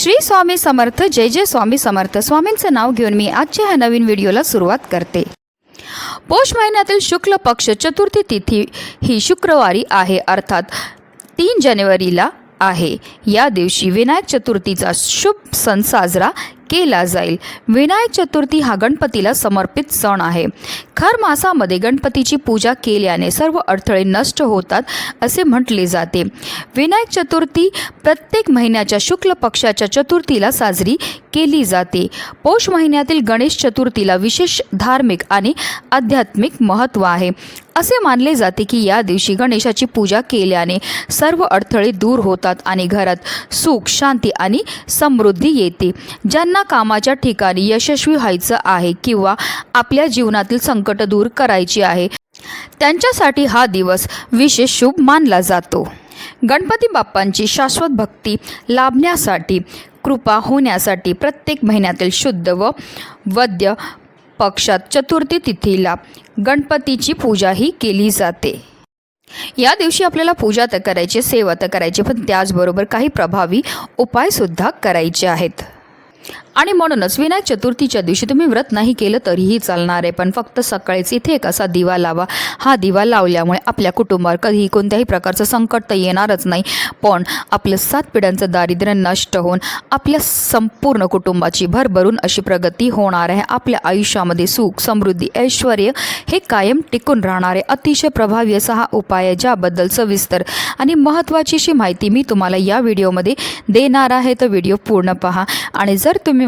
श्री स्वामी समर्थ जय जय स्वामी समर्थ. स्वामींचं नाव घेऊन मी आजच्या ह्या नवीन व्हिडिओला सुरुवात करते. पौष महिन्यातील शुक्ल पक्ष चतुर्थी तिथी ही शुक्रवारी आहे अर्थात तीन जानेवारीला आहे. या दिवशी विनायक चतुर्थीचा शुभ सण साजरा केला जाईल. विनायक चतुर्थी हा गणपतीला समर्पित सण आहे. खर मासामध्ये गणपतीची पूजा केल्याने सर्व अडथळे नष्ट होतात असे म्हटले जाते. विनायक चतुर्थी प्रत्येक महिन्याच्या शुक्ल पक्षाच्या चतुर्थीला साजरी केली जाते. पौष महिन्यातील गणेश चतुर्थीला विशेष धार्मिक आणि आध्यात्मिक महत्त्व आहे. असे मानले जाते की या दिवशी गणेशाची पूजा केल्याने सर्व अडथळे दूर होतात आणि घरात सुख शांती आणि समृद्धी येते. ज्यांना कामाच्या ठिकाणी यशस्वी व्हायचं आहे किंवा आपल्या जीवनातील संकट दूर करायची आहे त्यांच्यासाठी हा दिवस विशेष शुभ मानला जातो. गणपती बाप्पांची शाश्वत भक्ती लाभण्यासाठी कृपा होण्यासाठी प्रत्येक महिन्यातील शुद्ध व वद्य पक्षात चतुर्थी तिथीला गणपतीची पूजाही केली जाते. या दिवशी आपल्याला पूजा तर करायची सेवा तर करायची पण त्याचबरोबर काही प्रभावी उपायसुद्धा करायचे आहेत. आणि म्हणूनच विनायक चतुर्थीच्या दिवशी तुम्ही व्रत नाही केलं तरीही चालणार आहे. पण फक्त सकाळीच इथे एक असा दिवा लावा. हा दिवा लावल्यामुळे आपल्या कुटुंबावर कधीही कोणत्याही प्रकारचं संकट तर येणारच नाही. पण आपलं सात पिढ्यांचं दारिद्र्य नष्ट होऊन आपल्या संपूर्ण कुटुंबाची भरभरून अशी प्रगती होणार आहे. आपल्या आयुष्यामध्ये सुख समृद्धी ऐश्वर हे कायम टिकून राहणारे अतिशय प्रभावी असा हा उपाय आहे ज्याबद्दल सविस्तर आणि महत्त्वाची अशी माहिती मी तुम्हाला या व्हिडिओमध्ये देणार आहे. तर व्हिडिओ पूर्ण पहा. आणि जर तुम्ही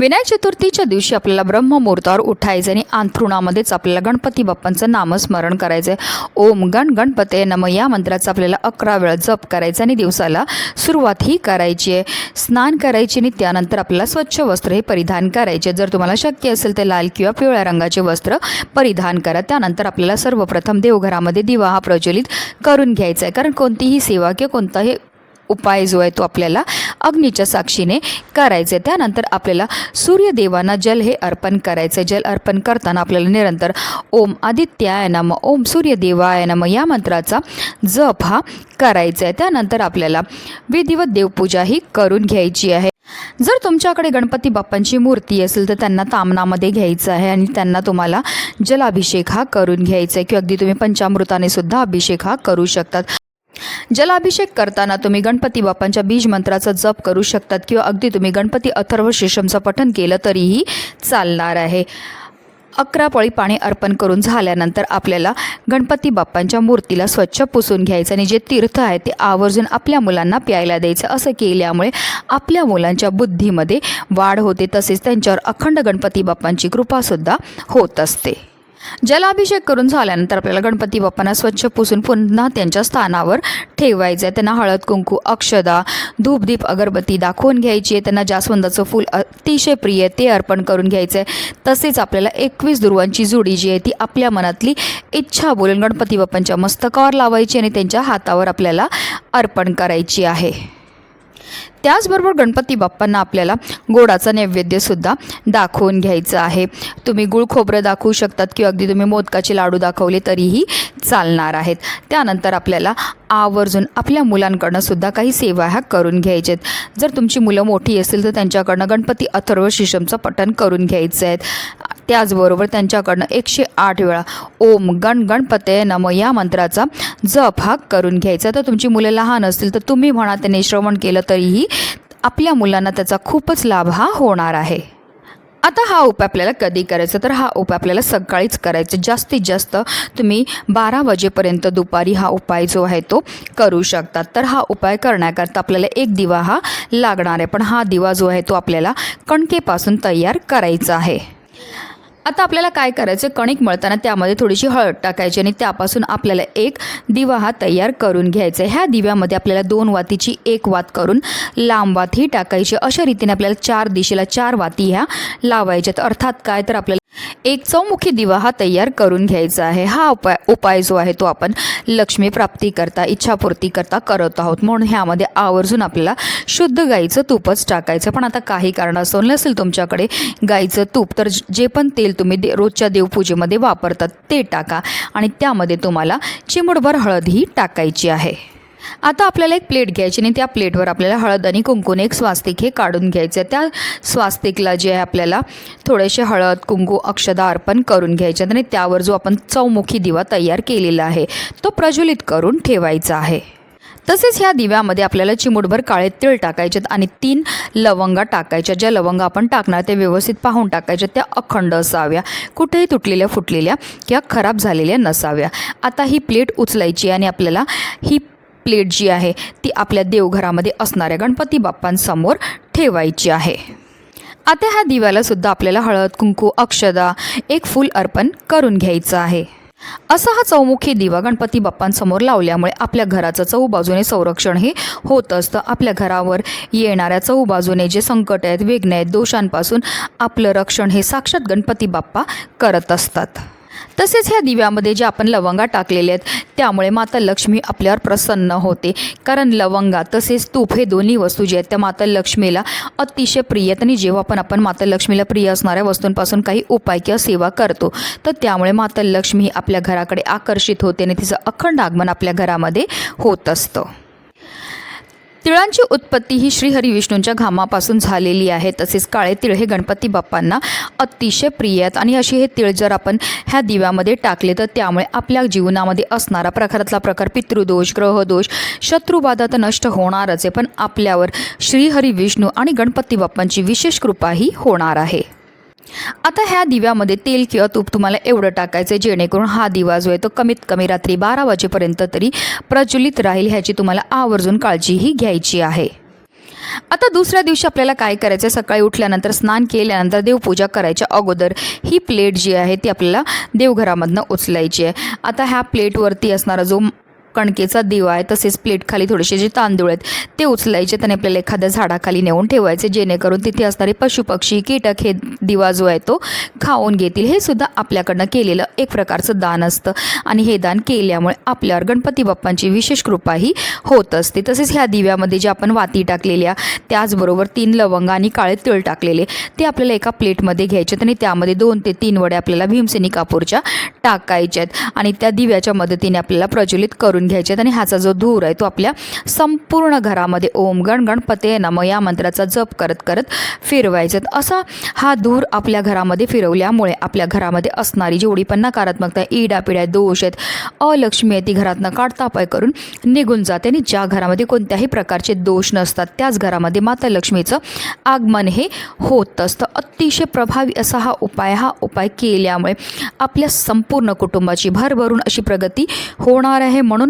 विनायक चतुर्थीच्या दिवशी आपल्याला ब्रह्ममुहूर्तावर उठायचं आणि अंथरुणामध्येच आपल्याला गणपती बाप्पांचं नामस्मरण करायचं आहे ओम गण गणपते नम. या मंत्राचा आपल्याला अकरा वेळा जप करायचा आणि दिवसाला सुरुवात ही करायची आहे. स्नान करायची आणि त्यानंतर आपल्याला स्वच्छ वस्त्र हे परिधान करायचे. जर तुम्हाला शक्य असेल तर लाल किंवा पिवळ्या रंगाचे वस्त्र परिधान करा. त्यानंतर आपल्याला सर्वप्रथम देवघरामध्ये दिवा हा प्रज्वलित करून घ्यायचा आहे. कारण कोणतीही सेवा किंवा कोणताही उपाय जो आहे तो आपल्याला अग्नीच्या साक्षीने करायचे त्यानंतर आपल्याला सूर्यदेवांना जल हे अर्पण करायचं जल अर्पण करताना आपल्याला निरंतर ओम आदित्याय नम ओम सूर्यदेवाय नम या मंत्राचा जप हा करायचा आहे त्यानंतर आपल्याला विधिवत देवपूजा ही करून घ्यायची आहे. जर तुमच्याकडे गणपती बाप्पांची मूर्ती असेल तर त्यांना तामनामध्ये घ्यायचं आहे आणि त्यांना तुम्हाला जलाभिषेक हा करून घ्यायचा आहे किंवा अगदी तुम्ही पंचामृताने सुद्धा अभिषेक हा करू शकतात. जलाभिषेक करताना तुम्ही गणपती बाप्पांच्या बीज मंत्राचा जप करू शकतात किंवा अगदी तुम्ही गणपती अथर्व शेषमचं पठन केलं तरीही चालणार आहे. अकरा पळी पाणी अर्पण करून झाल्यानंतर आपल्याला गणपती बाप्पांच्या मूर्तीला स्वच्छ पुसून घ्यायचं आणि जे तीर्थ आहे ते आवर्जून आपल्या मुलांना प्यायला द्यायचं. असं केल्यामुळे आपल्या मुलांच्या बुद्धीमध्ये वाढ होते. तसेच त्यांच्यावर अखंड गणपती बाप्पांची कृपासुद्धा होत असते. जलाभिषेक करून झाल्यानंतर आपल्याला गणपती बाप्पांना स्वच्छ पुसून पुन्हा त्यांच्या स्थानावर ठेवायचं आहे. त्यांना हळद कुंकू अक्षदा धूपदीप अगरबत्ती दाखवून घ्यायची आहे. त्यांना जास्वंदाचं फूल अतिशय प्रिय ते अर्पण करून घ्यायचं आहे. तसेच आपल्याला एकवीस दुर्वांची जोडी जी आहे ती आपल्या मनातली इच्छा बोलून गणपती बाप्पांच्या मस्तकावर लावायची आणि त्यांच्या हातावर आपल्याला अर्पण करायची आहे. त्याचबरोबर गणपती बाप्पांना आपल्याला गोडाचा नैवेद्यसुद्धा दाखवून घ्यायचं आहे. तुम्ही गुळ खोबरं दाखवू शकतात किंवा अगदी तुम्ही मोदकाचे लाडू दाखवले तरीही चालणार आहेत. त्यानंतर आपल्याला आवर्जून आपल्या मुलांकडनं सुद्धा काही सेवा ह्या करून घ्यायच्यात. जर तुमची मुलं मोठी असतील तर त्यांच्याकडनं गणपती अथर्व शिशमचं पठण करून घ्यायचं आहेत त्याचबरोबर त्यांच्याकडनं एकशे आठ वेळा ओम गण गणपते नम या मंत्राचा जप हा करून घ्यायचा. तर तुमची मुलं लहान असतील तर तुम्ही म्हणा त्याने श्रवण केलं तरीही आपल्या मुलांना त्याचा खूपच लाभ हा होणार आहे. आता हा उपाय आपल्याला कधी करायचा? तर हा उपाय आपल्याला सकाळीच करायचा. जास्तीत जास्त तुम्ही बारा वाजेपर्यंत दुपारी हा उपाय जो आहे तो करू शकतात तर हा उपाय करण्याकरता आपल्याला एक दिवा हा लागणार आहे. पण हा दिवा जो आहे तो आपल्याला कणकेपासून तयार करायचा आहे. आता आपल्याला काय करायचं? कणिक मळताना त्यामध्ये थोडीशी हळद टाकायची आणि त्यापासून आपल्याला एक दिवा हा तयार करून घ्यायचा ह्या दिव्यामध्ये आपल्याला दोन वातीची एक वात करून लांब वात ही टाकायची. अशा रीतीने आपल्याला चार दिशेला चार वाती ह्या लावायच्यात. अर्थात काय? तर आपल्याला एक चौमुखी दिवा हा तयार करून घ्यायचा आहे. हा उपाय उपाय जो आहे तो आपण लक्ष्मी प्राप्ती करता इच्छापूर्ती करता करत आहोत. म्हणून ह्यामध्ये आवर्जून आपल्याला शुद्ध गाईचं तूपच टाकायचं. पण आता काही कारणास्तव नसेल तुमच्याकडे गाईचं तूप तर जे पण तेल तुम्ही दे रोजच्या देवपूजेमध्ये वापरतात ते टाका. आणि त्यामध्ये तुम्हाला चिमुडभर हळदही टाकायची आहे. आता आपल्याला एक प्लेट घ्यायची आणि त्या प्लेटवर आपल्याला हळद आणि कुंकूने एक स्वास्तिक हे काढून घ्यायचं आहे त्या स्वास्तिकला जे आहे आपल्याला थोडेसे हळद कुंकू अक्षदा अर्पण करून घ्यायचे आणि त्यावर जो आपण चौमुखी दिवा तयार केलेला आहे तो प्रज्वलित करून ठेवायचा आहे. तसेच ह्या दिव्यामध्ये आपल्याला चिमूटभर काळे तीळ टाकायचे आणि तीन लवंगा टाकायच्या ज्या लवंगा आपण टाकणार ते व्यवस्थित पाहून टाकायच्या त्या अखंड असाव्या कुठेही तुटलेल्या फुटलेल्या किंवा खराब झालेल्या नसाव्या. आता ही प्लेट उचलायची आणि आपल्याला ही प्लेट जी आहे ती आपल्या देवघरामध्ये असणाऱ्या गणपती बाप्पांसमोर ठेवायची आहे. आता ह्या दिव्यालासुद्धा आपल्याला हळद कुंकू अक्षदा एक फूल अर्पण करून घ्यायचं आहे. असा हा चौमुखी दिवा गणपती बाप्पांसमोर लावल्यामुळे आपल्या घराचं चौबाजूने संरक्षण हे होत असतं. आपल्या घरावर येणाऱ्या चौबाजूने जे संकट आहेत विघ्न आहेत दोषांपासून आपलं रक्षण हे साक्षात गणपती बाप्पा करत असतात. तसेच ह्या दिव्यामध्ये जे आपण लवंगा टाकलेले आहेत त्यामुळे माता लक्ष्मी आपल्यावर प्रसन्न होते. कारण लवंगा तसेच तूप हे दोन्ही वस्तू जे आहेत त्या माता लक्ष्मीला अतिशय प्रिय आहेत. आणि जेव्हा पण आपण माता लक्ष्मीला प्रिय असणाऱ्या वस्तूंपासून काही उपाय किंवा सेवा करतो तर त्यामुळे माता लक्ष्मी ही आपल्या घराकडे आकर्षित होते आणि तिचं अखंड आगमन आपल्या घरामध्ये होत असतं. तिळांची उत्पत्ती ही श्रीहरी विष्णूंच्या घामापासून झालेली आहे. तसेच काळे तिळ हे गणपती बाप्पांना अतिशय प्रिय आहेत. आणि असे हे तिळ जर आपण ह्या दिव्यामध्ये टाकले तर त्यामुळे आपल्या जीवनामध्ये असणारा प्रकारातला प्रकार पितृदोष ग्रहदोष शत्रुबाधा तर नष्ट होणारच आहे. पण आपल्यावर श्रीहरी विष्णू आणि गणपती बाप्पांची विशेष कृपाही होणार आहे. आता ह्या दिव्यामध्ये तेल किंवा तूप तुम्हाला एवढं टाकायचं आहे जेणेकरून हा दिवा जो आहे तो कमीत कमी रात्री बारा वाजेपर्यंत तरी प्रज्वलित राहील ह्याची तुम्हाला आवर्जून काळजीही घ्यायची आहे. आता दुसऱ्या दिवशी आपल्याला काय करायचं सकाळी उठल्यानंतर स्नान केल्यानंतर देवपूजा करायच्या अगोदर ही प्लेट जी आहे ती आपल्याला देवघरामधनं उचलायची आहे. आता ह्या प्लेटवरती असणारा जो कणकेचा दिवा आहे तसेच प्लेटखाली थोडेसे जे तांदूळ आहेत ते उचलायचे आणि आपल्याला एखाद्या झाडाखाली नेऊन ठेवायचे जेणेकरून तिथे असणारे पशुपक्षी कीटक हे दिवा जो आहे तो खाऊन घेतील. हे सुद्धा आपल्याकडनं केलेलं एक प्रकारचं दान असतं. आणि हे दान केल्यामुळे आपल्यावर गणपती बाप्पांची विशेष कृपाही होत असते. तसेच ह्या दिव्यामध्ये जे आपण वाती टाकलेल्या त्याचबरोबर तीन लवंग आणि काळे तिळ टाकलेले ते आपल्याला एका प्लेटमध्ये घ्यायचे आणि त्यामध्ये दोन ते तीन वडे आपल्याला भीमसेनी कापूरच्या टाकायच्या आहेत. आणि त्या दिव्याच्या मदतीने आपल्याला प्रज्वलित करून घ्यायचे आहेत आणि ह्याचा जो धूर आहे तो आपल्या संपूर्ण घरामध्ये ओम गण गणपते नम या मंत्राचा जप करत करत फिरवायचे असा हा धूर आपल्या घरामध्ये फिरवल्यामुळे आपल्या घरामध्ये असणारी जेवढी पण नकारात्मकता इडापिड्या दोष आहेत अलक्ष्मी आहे ती घरातनं काढता पाय करून निघून जाते आणि ज्या घरामध्ये कोणत्याही प्रकारचे दोष नसतात त्याच घरामध्ये माता लक्ष्मीचं आगमन हे होत असतं. अतिशय प्रभावी असा हा उपाय हा उपाय केल्यामुळे आपल्या संपूर्ण कुटुंबाची भरभरून अशी प्रगती होणार आहे. म्हणून